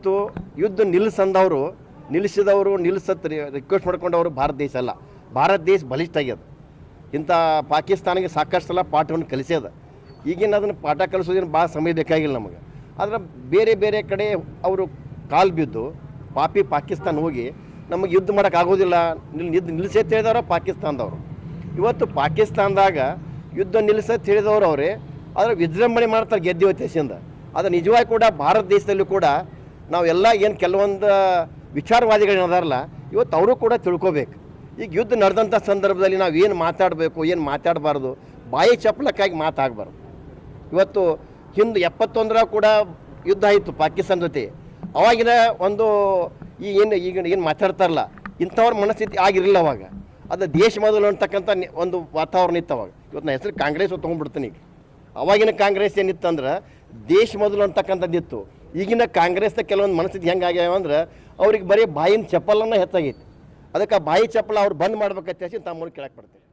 ಇವತ್ತು ಯುದ್ಧ ನಿಲ್ಲಿಸಂದವರು, ನಿಲ್ಲಿಸಿದವರು, ನಿಲ್ಲಿಸತ್ ರಿಕ್ವೆಸ್ಟ್ ಮಾಡ್ಕೊಂಡವರು ಭಾರತ ದೇಶ ಅಲ್ಲ. ಭಾರತ ದೇಶ ಬಲಿಷ್ಠ ಆಗ್ಯದ. ಇಂಥ ಪಾಕಿಸ್ತಾನಿಗೆ ಸಾಕಷ್ಟು ಸಲ ಪಾಠವನ್ನು ಕಲಿಸ್ಯದ. ಈಗಿನ ಅದನ್ನು ಪಾಠ ಕಲಿಸೋದೇನು ಭಾಳ ಸಮಯ ಬೇಕಾಗಿಲ್ಲ ನಮಗೆ. ಆದರೆ ಬೇರೆ ಬೇರೆ ಕಡೆ ಅವರು ಕಾಲು ಬಿದ್ದು ಪಾಪಿ ಪಾಕಿಸ್ತಾನ ಹೋಗಿ ನಮಗೆ ಯುದ್ಧ ಮಾಡೋಕ್ಕಾಗೋದಿಲ್ಲ ನಿಲ್ ಯುದ್ಧ ನಿಲ್ಲಿಸೇ ತಿಳಿದವರು ಪಾಕಿಸ್ತಾನದವರು. ಇವತ್ತು ಪಾಕಿಸ್ತಾನದಾಗ ಯುದ್ಧ ನಿಲ್ಲಿಸ ತಿಳಿದವರು ಅವರೇ ಆದರೆ ವಿಜೃಂಭಣೆ ಮಾಡ್ತಾರೆ ಗೆದ್ದಿವ ದೇಶದಿಂದ. ಅದು ನಿಜವಾಗಿ ಕೂಡ ಭಾರತ ದೇಶದಲ್ಲೂ ಕೂಡ ನಾವೆಲ್ಲ ಏನು ಕೆಲವೊಂದು ವಿಚಾರವಾದಿಗಳು ಅದಾರಲ್ಲ, ಇವತ್ತು ಅವರು ಕೂಡ ತಿಳ್ಕೊಬೇಕು. ಈಗ ಯುದ್ಧ ನಡೆದಂಥ ಸಂದರ್ಭದಲ್ಲಿ ನಾವು ಏನು ಮಾತಾಡಬೇಕು, ಏನು ಮಾತಾಡಬಾರ್ದು, ಬಾಯಿ ಚಪ್ಪಲಕ್ಕಾಗಿ ಮಾತಾಗಬಾರ್ದು ಇವತ್ತು ಹಿಂದೆ ಎಪ್ಪತ್ತೊಂದರ ಕೂಡ ಯುದ್ಧ ಆಯಿತು ಪಾಕಿಸ್ತಾನ ಜೊತೆ. ಅವಾಗಿನ ಒಂದು ಈ ಏನು, ಈಗ ಏನು ಮಾತಾಡ್ತಾರಲ್ಲ, ಇಂಥವ್ರ ಮನಸ್ಥಿತಿ ಆಗಿರಲಿಲ್ಲ ಅವಾಗ. ಅದು ದೇಶ ಮೊದಲು ಅಂತಕ್ಕಂಥ ಒಂದು ವಾತಾವರಣ ಇತ್ತು ಅವಾಗ. ಇವತ್ತು ನಾ ಹೆಸರು ಕಾಂಗ್ರೆಸ್ ತೊಗೊಂಡ್ಬಿಡ್ತೀನಿ ಈಗ. ಅವಾಗಿನ ಕಾಂಗ್ರೆಸ್ ಏನಿತ್ತಂದ್ರೆ, ದೇಶ ಮೊದಲು ಅಂತಕ್ಕಂಥದ್ದಿತ್ತು ಈಗಿನ ಕಾಂಗ್ರೆಸ್ನ ಕೆಲವೊಂದು ಮನಸ್ಥಿತಿ ಹೆಂಗೆ ಆಗ್ಯಾವ ಅಂದ್ರೆ ಅವ್ರಿಗೆ ಬರೀ ಬಾಯಿನ ಚಪ್ಪಲನ್ನ ಹೆಚ್ಚಾಗೈತಿ. ಅದಕ್ಕೆ ಬಾಯಿ ಚಪ್ಪಲ ಅವ್ರು ಬಂದ್ ಮಾಡ್ಬೇಕಂತ ಹೇಳಿ ತಮ್ಮ ಕೇಳಕ್ಕೆ ಬರ್ತೇನೆ